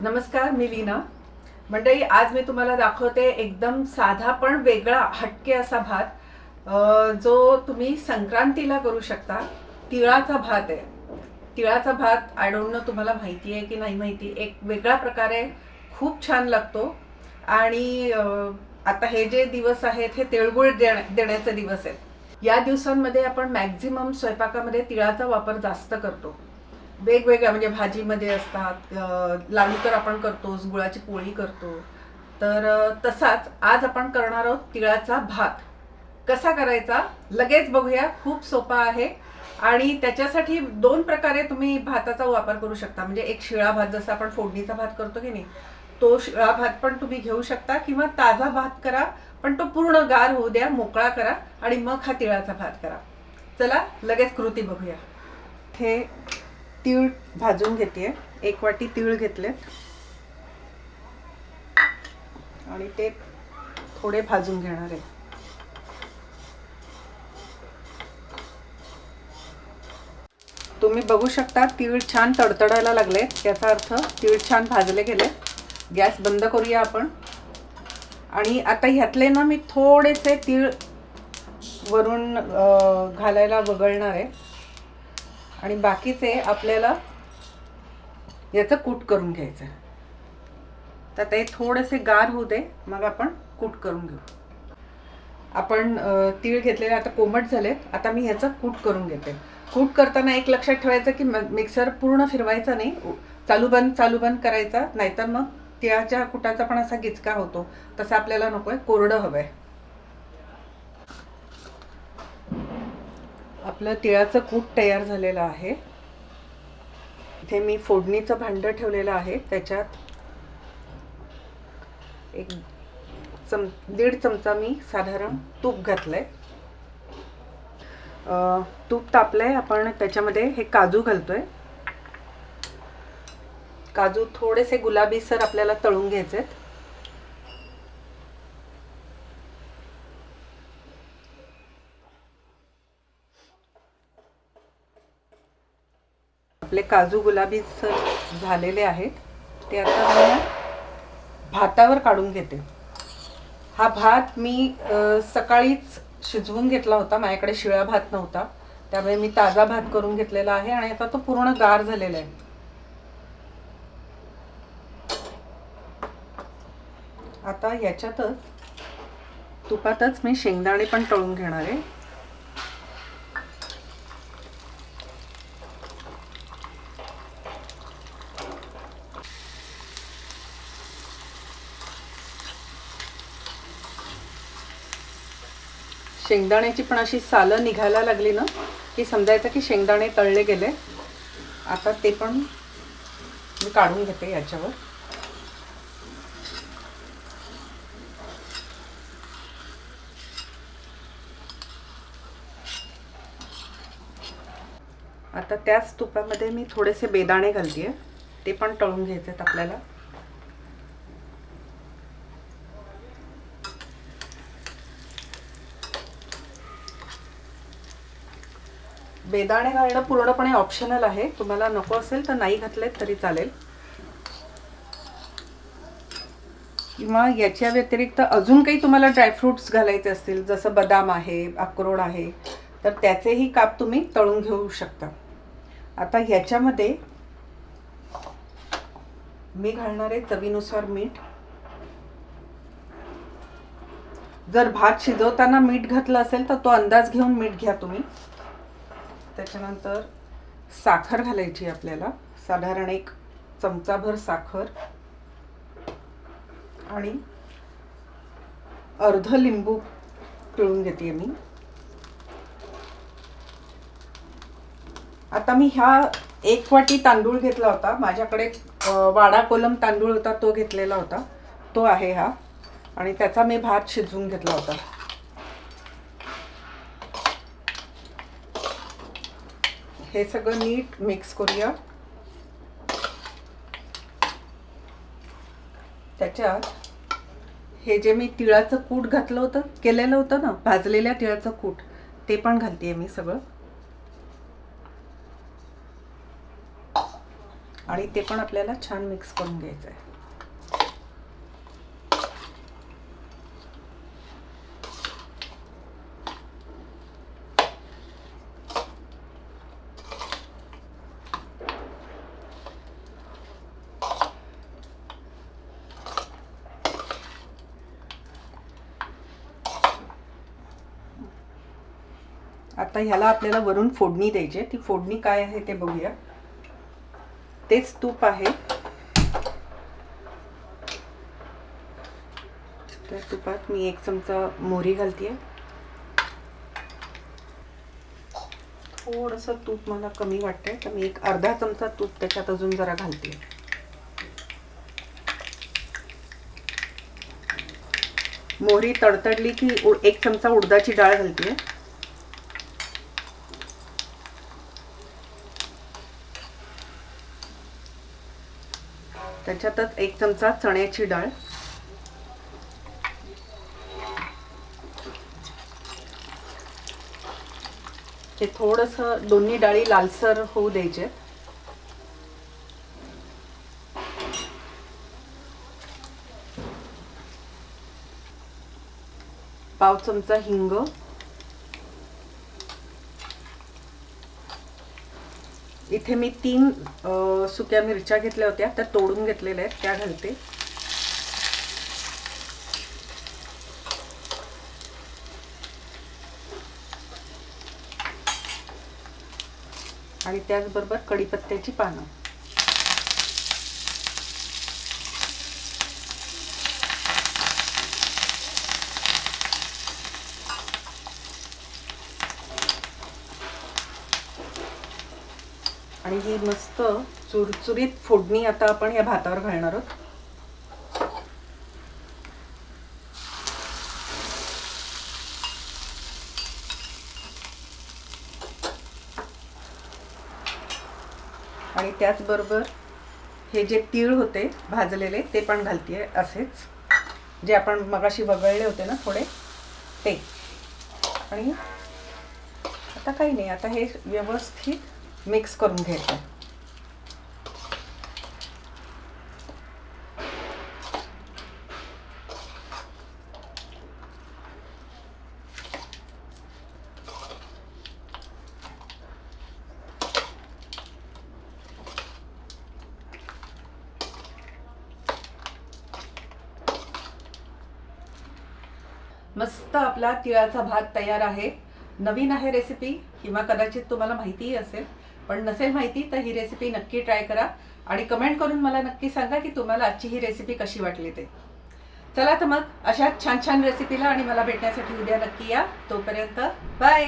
नमस्कार मी लीना. मंडळी आज मी तुम्हाला दाखवते एकदम साधा पण वेगळा हटके असा भात जो तुम्ही संक्रांतीला करू शकता. तिळाचा भात आहे. तिळाचा भात आय डोंट नो तुम्हाला माहिती आहे की नाही माहिती. एक वेगळा प्रकारे खूप छान लागतो. आणि आता हे जे दिवस आहेत हे तिळगुळ देण्या देण्याचे दिवस आहेत. या दिवसांमध्ये आपण मॅक्झिमम स्वयंपाकामध्ये तिळाचा वापर जास्त करतो. वेगवेगळ्या म्हणजे भाजीमध्ये असतात लाडू तर आपण करतोच गुळाची पोळी करतो. तर तसाच आज आपण करणार आहोत तिळाचा भात. कसा करायचा? लगेच बघूया. खूप सोपा आहे. आणि त्याच्यासाठी दोन प्रकारे तुम्ही भाताचा वापर करू शकता. म्हणजे एक शिळा भात जसा आपण फोडणीचा भात करतो की नाही तो शिळा भात पण तुम्ही घेऊ शकता किंवा ताजा भात करा पण तो पूर्ण गार होऊ द्या मोकळा करा आणि मग हा तिळाचा भात करा. चला लगेच कृती बघूया. हे तीळ भाजून घेते एक वाटी तीळ घेतलेत. आणि ते थोडे भाजून घेणार आहे. तुम्ही बघू शकता तीळ छान तडतडायला लागले. याचा अर्थ तीळ छान भाजले गेले. गॅस बंद करूया आपण. आणि आता ह्यातले ना मी थोडेसे तीळ वरून घालायला वगळणार आहे. आणि बाकीचे आपल्याला याचं कूट करून घ्यायचं आहे. तर ते थोडेसे गार होऊ दे मग आपण कूट करून घेऊ. आपण तीळ घेतलेले आता कोमट झालेत आता मी ह्याचं कूट करून घेते. कूट करताना एक लक्षात ठेवायचं की म- मिक्सर पूर्ण फिरवायचा नाही चालू बंद चालू बंद करायचा नाहीतर मग तिळाच्या कुटाचा पण असा गिचका होतो तसं आपल्याला नको आहे कोरडं हवं आहे आपलं तिळाचं कूट तयार झालेलं आहे. इथे मी फोडणीचं भांडं ठेवलेलं आहे. त्याच्यात एक चम दीड चमचा मी साधारण तूप घातलंय. आहे तूप तापलंय. आपण त्याच्यामध्ये हे काजू घालतोय. काजू थोडेसे गुलाबीसर आपल्याला तळून घ्यायचे आहेत आपले काजू गुलाबी सर झालेले आहेत. ते आता मी भातावर काढून घेते. हा भात मी सकाळीच शिजवून घेतला होता. माझ्याकडे शिळा भात नव्हता. त्यामुळे मी ताजा भात करून घेतलेला आहे आणि आता तो पूर्ण गार झालेला आहे. आता याच्यातच तुपातच मी शेंगदाणे पण तळून घेणार आहे. शेंगदाण्याची पण अशी सालं निघायला लागली ना की समजायचं की शेंगदाणे तळले गेले. आता ते पण मी काढून घेते याच्यावर. आता त्याच तुपामध्ये मी थोडेसे बेदाणे घालते ते पण तळून घ्यायचे आहेत आपल्याला. बेदाणे घालणं पूर्णपणे ऑप्शनल आहे. तुम्हाला नको असेल तर नाही घातलेत तरी चालेल. किंवा याच्या व्यतिरिक्त अजून काही तुम्हाला ड्रायफ्रुट्स घालायचे असतील जसं बदाम आहे अक्रोड आहे तर त्याचेही काप तुम्ही तळून घेऊ शकता. आता ह्याच्यामध्ये मी घालणार आहे चवीनुसार मीठ. जर भात शिजवताना मीठ घातलं असेल तर तो अंदाज घेऊन मीठ घ्या तुम्ही. त्याच्यानंतर साखर घालायची आपल्याला. साधारण एक चमचाभर साखर. आणि अर्ध लिंबू पिळून घेते मी. आता मी ह्या एक वाटी तांदूळ घेतला होता. माझ्याकडे वाडा कोलम तांदूळ होता तो घेतलेला होता. तो आहे हा. आणि त्याचा मी भात शिजवून घेतला होता. हे सगळं नीट मिक्स करूया. त्याच्यात हे जे मी तिळाचं कूट घातलं होतं केलेलं होतं ना भाजलेल्या तिळाचं कूट ते पण घालते मी सगळं. आणि ते पण आपल्याला छान मिक्स करून घ्यायचं आहे आता ह्याला आपल्याला वरून फोडणी द्यायची ती फोडणी काय आहे ते बघूया. तेच तूप आहे. त्या तुपात मी एक चमचा मोहरी घालते थोडंसं तूप मला कमी वाटतंय तर मी एक अर्धा चमचा तूप त्याच्यात अजून जरा घालते मोहरी तडतडली की एक चमचा उडदाची डाळ घालते त्याच्यातच एक चमचा चण्याची डाळ. ते थोडस दोन्ही डाळी लालसर होऊ द्यायचे. पाव चमचा हिंग. इथे मी तीन सुक्या मिरच्या घेतल्या होत्या. त्या तोडून घेतलेल्या आहेत. त्या घालते. आणि त्याचबरोबर कढीपत्त्याची पानं. आणि ही मस्त चुरचुरीत फोडणी आता आपण या भातावर घालणार आहोत. आणि त्याचबरोबर हे जे तीळ होते भाजलेले ते पण घालतीये असेच. जे आपण मगाशी वगळले होते ना थोडे ते. आणि आता काही नाही आता हे व्यवस्थित मिक्स करून घ्यायचं आहे. मस्त आपला तिळाचा भात तयार आहे नवीन आहे रेसिपी किंवा कदाचित तुम्हाला माहितीही असेल पण नसेल माहिती तर ही रेसिपी नक्की ट्राय करा. आणि कमेंट करून मला नक्की सांगा की तुम्हाला आजची ही रेसिपी कशी वाटली ते. चला तर मग अशा छान छान रेसिपीला आणि मला भेटण्यासाठी उद्या नक्की या. तोपर्यंत बाय